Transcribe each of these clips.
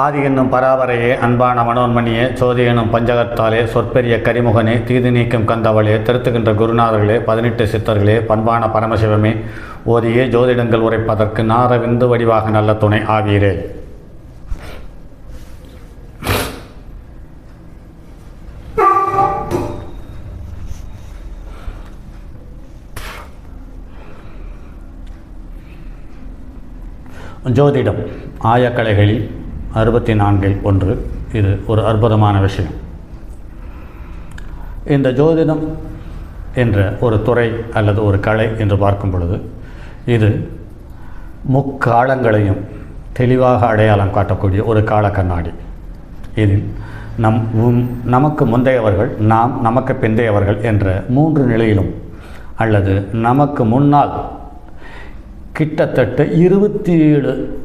ஆதி என்னும் பராபரையே அன்பான மனோன்மணியே சோதி என்னும் பஞ்சகத்தாலே சொற்பெரிய கரிமுகனே தீது நீக்கும் கந்தவளே திருத்துகின்ற குருநாதர்களே பதினெட்டு சித்தர்களே பண்பான பரமசிவமே ஓதியே ஜோதிடங்கள் உரைப்பதற்கு நார விந்து வடிவாக நல்ல துணை ஆவீரே. ஜோதிடம் ஆயக்கலைகளில் அறுபத்தி நான்கில் ஒன்று. இது ஒரு அற்புதமான விஷயம். இந்த ஜோதிடம் என்ற ஒரு துறை அல்லது ஒரு கலை என்று பார்க்கும் பொழுது இது முக்காலங்களையும் தெளிவாக அடையாளம் காட்டக்கூடிய ஒரு கால கண்ணாடி. இதில் நம் உம்- நமக்கு முந்தையவர்கள் நாம் நமக்கு பிந்தையவர்கள் என்ற மூன்று நிலையிலும் அல்லது நமக்கு முன்னால் கிட்டத்தட்ட இருபத்தி ஏழு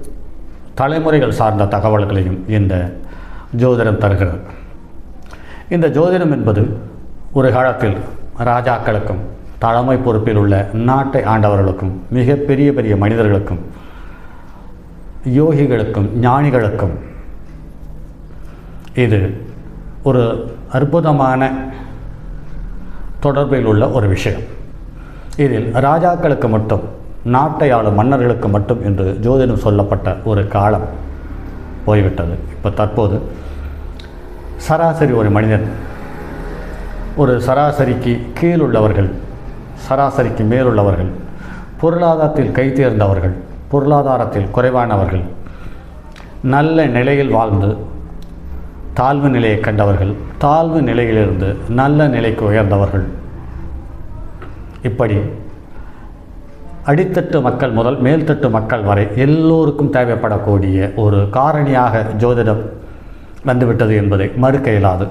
தலைமுறைகள் சார்ந்த தகவல்களையும் இந்த ஜோதிடம் தருகிறது. இந்த ஜோதிடம் என்பது ஒரு காலத்தில் ராஜாக்களுக்கும் தலைமை பொறுப்பில் உள்ள நாட்டை ஆண்டவர்களுக்கும் மிக பெரிய பெரிய மனிதர்களுக்கும் யோகிகளுக்கும் ஞானிகளுக்கும் இது ஒரு அற்புதமான தொடர்பில் உள்ள ஒரு விஷயம். இதில் ராஜாக்களுக்கு மட்டும் நாட்டை ஆளும் மன்னர்களுக்கு மட்டும் என்று ஜோதிடம் சொல்லப்பட்ட ஒரு காலம் போய்விட்டது. இப்போ தற்போது சராசரி ஒரு மனிதன் ஒரு சராசரிக்கு கீழ் உள்ளவர்கள் சராசரிக்கு மேலுள்ளவர்கள் பொருளாதாரத்தில் கை தேர்ந்தவர்கள் பொருளாதாரத்தில் குறைவானவர்கள் நல்ல நிலையில் வாழ்ந்து தாழ்வு நிலையை கண்டவர்கள் தாழ்வு நிலையிலிருந்து நல்ல நிலைக்கு உயர்ந்தவர்கள். இப்படி அடித்தட்டு மக்கள் முதல் மேல்தட்டு மக்கள் வரை எல்லோருக்கும் தேவைப்படக்கூடிய ஒரு காரணியாக ஜோதிடம் வந்துவிட்டது என்பதை மறுக்க இயலாது.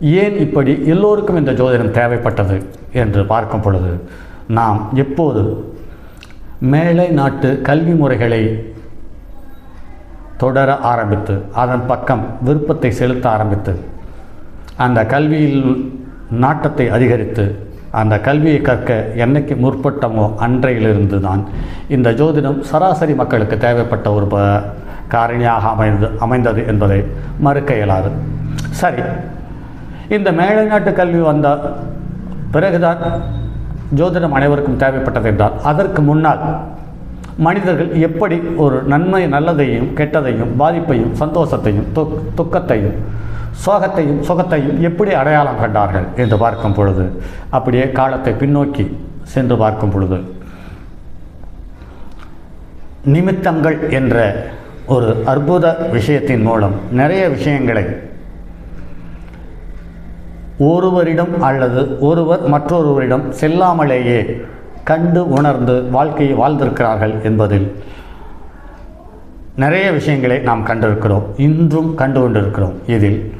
ஏன் இப்படி எல்லோருக்கும் இந்த ஜோதிடம் தேவைப்பட்டது என்று பார்க்கும் பொழுது நாம் எப்போது மேலை நாட்டு கல்வி முறைகளை தொடர ஆரம்பித்து அதன் பக்கம் விருப்பத்தை செலுத்த ஆரம்பித்து அந்த கல்வியில் நாட்டத்தை அதிகரித்து அந்த கல்வியை கற்க என்னைக்கு முற்பட்டமோ அன்றையிலிருந்து தான் இந்த ஜோதிடம் சராசரி மக்களுக்கு தேவைப்பட்ட ஒரு ப காரணியாக அமைந்து அமைந்தது என்பதை மறுக்க இயலாது. சரி இந்த மேலைநாட்டு கல்வி வந்த பிறகுதான் ஜோதிடம் அனைவருக்கும் தேவைப்பட்டது என்றால் அதற்கு முன்னால் மனிதர்கள் எப்படி ஒரு நன்மை நல்லதையும் கெட்டதையும் பாதிப்பையும் சந்தோஷத்தையும் துக் துக்கத்தையும் சோகத்தையும் சுகத்தையும் எப்படி அடையாளம் கண்டார்கள் என்று பார்க்கும் பொழுது அப்படியே காலத்தை பின்னோக்கி சென்று பார்க்கும் பொழுது நிமித்தங்கள் என்ற ஒரு அற்புத விஷயத்தின் மூலம் நிறைய விஷயங்களை ஒருவரிடம் அல்லது ஒருவர் மற்றொருவரிடம் செல்லாமலேயே கண்டு உணர்ந்து வாழ்க்கையை வாழ்ந்திருக்கிறார்கள் என்பதில் நிறைய விஷயங்களை நாம் கண்டிருக்கிறோம் இன்றும் கண்டு கொண்டிருக்கிறோம். இதில்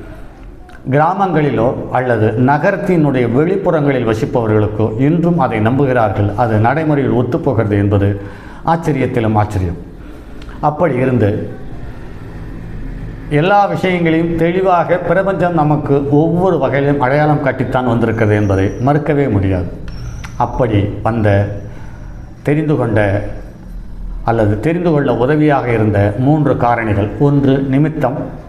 கிராமங்களிலோ அல்லது நகரத்தினுடைய வெளிப்புறங்களில் வசிப்பவர்களுக்கோ இன்றும் அதை நம்புகிறார்கள். அது நடைமுறையில் ஒத்துப்போகிறது என்பது ஆச்சரியத்திலும் ஆச்சரியம். அப்படி இருந்து எல்லா விஷயங்களையும் தெளிவாக பிரபஞ்சம் நமக்கு ஒவ்வொரு வகையிலும் அடையாளம் காட்டித்தான் வந்திருக்கிறது என்பதை மறுக்கவே முடியாது. அப்படி வந்த தெரிந்து கொண்ட அல்லது தெரிந்து கொள்ள உதவியாக இருந்த மூன்று காரணிகள். ஒன்று நிமித்தம்.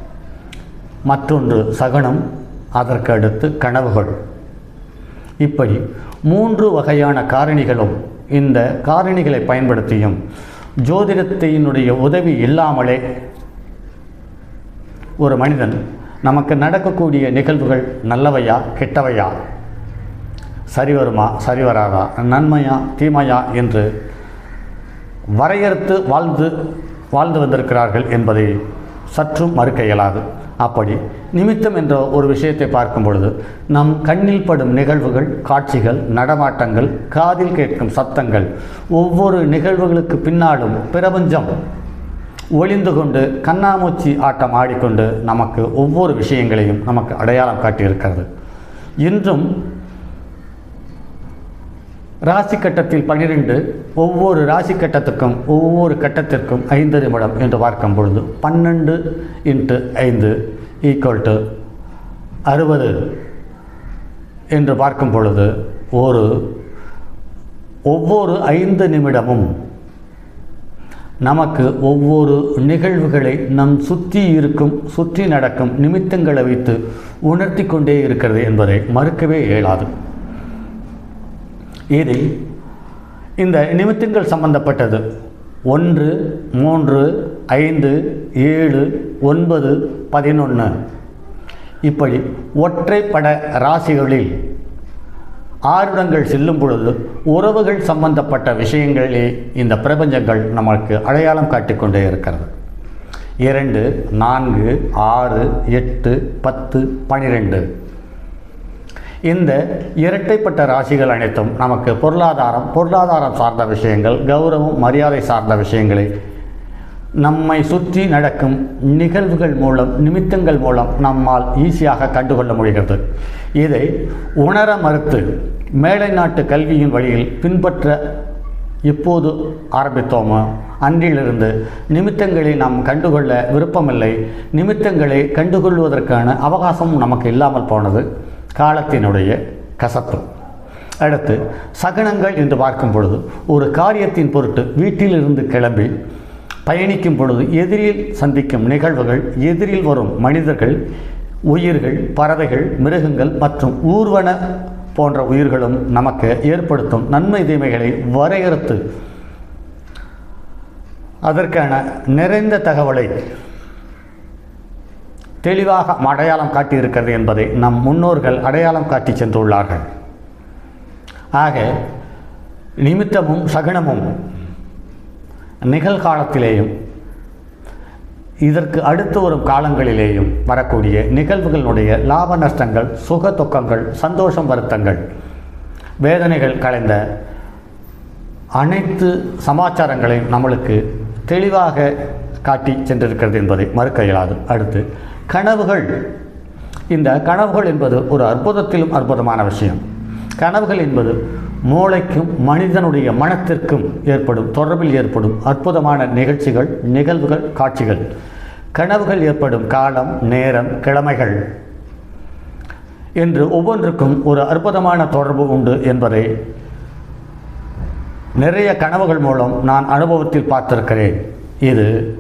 மற்றொன்று சகனம் அதற்கு அடுத்து கனவுகள். இப்படி மூன்று வகையான காரணிகளும் இந்த காரணிகளை பயன்படுத்தியும் ஜோதிடத்தினுடைய உதவி இல்லாமலே ஒரு மனிதன் நமக்கு நடக்கக்கூடிய நிகழ்வுகள் நல்லவையா கெட்டவையா? சரி வருமா சரி வராதா? நன்மையா தீமையா என்று வரையறுத்து வாழ்ந்து வாழ்ந்து வந்திருக்கிறார்கள் என்பதை சற்றும் மறுக்க இயலாது. அப்படி நிமித்தம் என்ற ஒரு விஷயத்தை பார்க்கும் பொழுது நம் கண்ணில் படும் நிகழ்வுகள் காட்சிகள் நடமாட்டங்கள் காதில் கேட்கும் சத்தங்கள் ஒவ்வொரு நிகழ்வுகளுக்கு பின்னாலும் பிரபஞ்சம் ஒளிந்து கொண்டு கண்ணாமூச்சி ஆட்டம் ஆடிக்கொண்டு நமக்கு ஒவ்வொரு விஷயங்களையும் நமக்கு அடையாளம் காட்டியிருக்கிறது. இன்றும் ராசி கட்டத்தில் பன்னிரெண்டு ஒவ்வொரு ராசி கட்டத்துக்கும் ஒவ்வொரு கட்டத்திற்கும் ஐந்து நிமிடம் என்று பார்க்கும் பொழுது பன்னெண்டு இன்ட்டு ஐந்து ஈக்குவல் டு அறுபது என்று பார்க்கும் பொழுது ஒரு ஒவ்வொரு ஐந்து நிமிடமும் நமக்கு ஒவ்வொரு நிகழ்வுகளை நம் சுற்றி இருக்கும் சுற்றி நடக்கும் நிமித்தங்களை வைத்து உணர்த்தி கொண்டே இருக்கிறது என்பதை மறுக்கவே இயலாது. இதில் இந்த நிமித்தங்கள் சம்பந்தப்பட்டது. ஒன்று மூன்று ஐந்து ஏழு ஒன்பது பதினொன்று இப்படி ஒற்றைப்பட ராசிகளில் ஆர்வங்கள் செல்லும் பொழுது உறவுகள் சம்பந்தப்பட்ட விஷயங்களே இந்த பிரபஞ்சங்கள் நமக்கு அடையாளம் காட்டிக்கொண்டே இருக்கிறது. இரண்டு நான்கு ஆறு எட்டு பத்து பனிரெண்டு. இந்த இரட்டைப்பட்ட ராசிகள் அனைத்தும் நமக்கு பொருளாதாரம் பொருளாதாரம் சார்ந்த விஷயங்கள் கௌரவம் மரியாதை சார்ந்த விஷயங்களை. நம்மை சுற்றி நடக்கும் நிகழ்வுகள் மூலம் நிமித்தங்கள் மூலம் நம்மால் ஈஸியாக கண்டுகொள்ள முடிகிறது. இதை உணர மறுத்து மேலை நாட்டு கல்வியின் வழியில் பின்பற்ற இப்போது ஆரம்பித்தோமோ அன்றிலிருந்து நிமித்தங்களை நாம் கண்டுகொள்ள விருப்பமில்லை. நிமித்தங்களை கண்டுகொள்வதற்கான அவகாசமும் நமக்கு இல்லாமல் போனது. காலத்தினுடைய கசப்பு. அடுத்து சகனங்கள் என்று பார்க்கும் பொழுது ஒரு காரியத்தின் பொருட்டு வீட்டிலிருந்து கிளம்பி பயணிக்கும் பொழுது எதிரில் சந்திக்கும் நிகழ்வுகள் எதிரில் வரும் மனிதர்கள் உயிர்கள் பறவைகள் மிருகங்கள் மற்றும் ஊர்வன போன்ற உயிர்களும் நமக்கு ஏற்படுத்தும் நன்மை தீமைகளை வரையறுத்து அதற்கான நிறைந்த தகவலை தெளிவாக அடையாளம் காட்டியிருக்கிறது என்பதை நம் முன்னோர்கள் அடையாளம் காட்டி சென்றுள்ளார்கள். ஆக நிமித்தமும் சகுனமும் நிகழ்காலத்திலேயும் இதற்கு அடுத்து வரும் காலங்களிலேயும் வரக்கூடிய நிகழ்வுகளுடைய லாப நஷ்டங்கள் சுக துக்கங்கள் சந்தோஷம் வருத்தங்கள் வேதனைகள் கலைந்த அனைத்து சமாச்சாரங்களையும் நம்மளுக்கு தெளிவாக காட்டி சென்றிருக்கிறது என்பதை மறுக்க இயலாது அடுத்து கனவுகள். இந்த கனவுகள் என்பது ஒரு அற்புதத்திலும் அற்புதமான விஷயம். கனவுகள் என்பது மூளைக்கும் மனிதனுடைய மனத்திற்கும் ஏற்படும் தொடர்பில் ஏற்படும் அற்புதமான நிகழ்ச்சிகள் நிகழ்வுகள் காட்சிகள். கனவுகள் ஏற்படும் காலம் நேரம் கிழமைகள். என்று ஒவ்வொன்றுக்கும் ஒரு அற்புதமான தொடர்பு உண்டு என்பதை நிறைய கனவுகள் மூலம் நான் அனுபவத்தில் பார்த்திருக்கிறேன். இது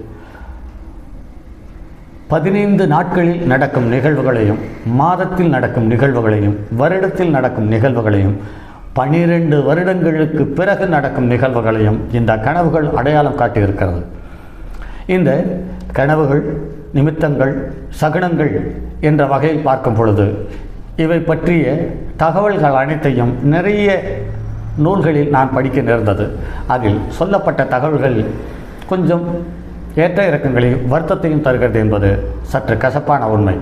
பதினைந்து நாட்களில் நடக்கும் நிகழ்வுகளையும் மாதத்தில் நடக்கும் நிகழ்வுகளையும் வருடத்தில் நடக்கும் நிகழ்வுகளையும் பனிரெண்டு வருடங்களுக்கு பிறகு நடக்கும் நிகழ்வுகளையும் இந்த கனவுகள் அடையாளம் காட்டியிருக்கிறது. இந்த கனவுகள் நிமித்தங்கள் சகுனங்கள் என்ற வகையில் பார்க்கும் பொழுது இவை பற்றிய தகவல்கள் அனைத்தையும் நிறைய நூல்களில் நான் படிக்க நேர்ந்தது. அதில் சொல்லப்பட்ட தகவல்கள் கொஞ்சம் ஏற்ற இறக்கங்களையும் வருத்தத்தையும் தருகிறது என்பது சற்று கசப்பான உண்மை.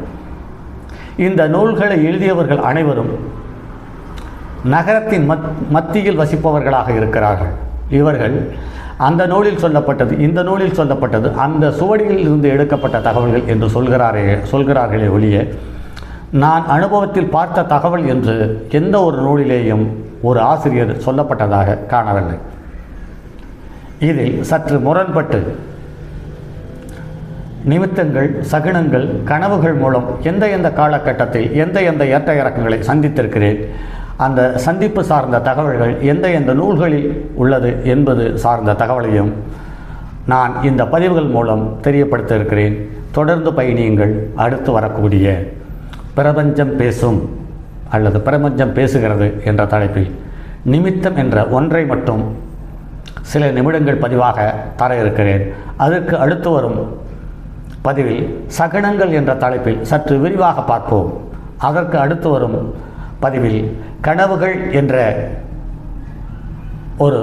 இந்த நூல்களை எழுதியவர்கள் அனைவரும் நகரத்தின் மத் மத்தியில் வசிப்பவர்களாக இருக்கிறார்கள். இவர்கள் அந்த நூலில் சொல்லப்பட்டது இந்த நூலில் சொல்லப்பட்டது அந்த சுவடியில் இருந்து எடுக்கப்பட்ட தகவல்கள் என்று சொல்கிறாரே சொல்கிறார்களே ஒழிய நான் அனுபவத்தில் பார்த்த தகவல் என்று எந்த ஒரு நூலிலேயும் ஒரு ஆசிரியர் சொல்லப்பட்டதாக காணவில்லை. இதில் சற்று முரண்பட்டு நிமித்தங்கள் சகுனங்கள் கனவுகள் மூலம் எந்த எந்த காலகட்டத்தில் எந்த எந்த ஏற்ற இறக்கங்களை சந்தித்திருக்கிறேன் அந்த சந்திப்பு சார்ந்த தகவல்கள் எந்த எந்த நூல்களில் உள்ளது என்பது சார்ந்த தகவலையும் நான் இந்த பதிவுகள் மூலம் தெரியப்படுத்த இருக்கிறேன் தொடர்ந்து பயணியுங்கள். அடுத்து வரக்கூடிய பிரபஞ்சம் பேசும் அல்லது பிரபஞ்சம் பேசுகிறது என்ற தலைப்பில் நிமித்தம் என்ற ஒன்றை மட்டும் சில நிமிடங்கள் பதிவாக தர இருக்கிறேன். அதற்கு அடுத்து வரும் பதிவில் சகனங்கள் என்ற தலைப்பில் சற்று விரிவாக பார்ப்போம். அதற்கு அடுத்து வரும் பதிவில் கனவுகள் என்ற ஒரு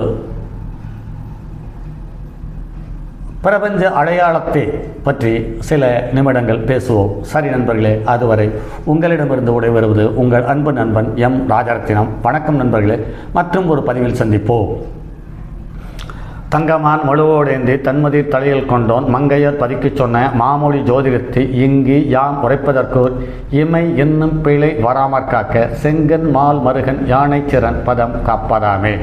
பிரபஞ்ச அடையாளத்தை பற்றி சில நிமிடங்கள் பேசுவோம். சரி நண்பர்களே அதுவரை உங்களிடமிருந்து விடைபெறுவது உங்கள் அன்பு நண்பன் எம் ராஜரத்தினம். வணக்கம் நண்பர்களே மற்றும் ஒரு பதிவில் சந்திப்போம். தங்கமான் மழுவோடேந்தி தன்மதி தலையில் கொண்டோன். மங்கையர் பதிக்குச் சொன்ன மாமொழி ஜோதிடத்தை இங்கு யாம் உரைப்பதற்கோர் இமை என்னும் பிழை வராமற் காக்க செங்கன் மால் மருகன் யானைச்சிறன் பதம் காப்பதாமே.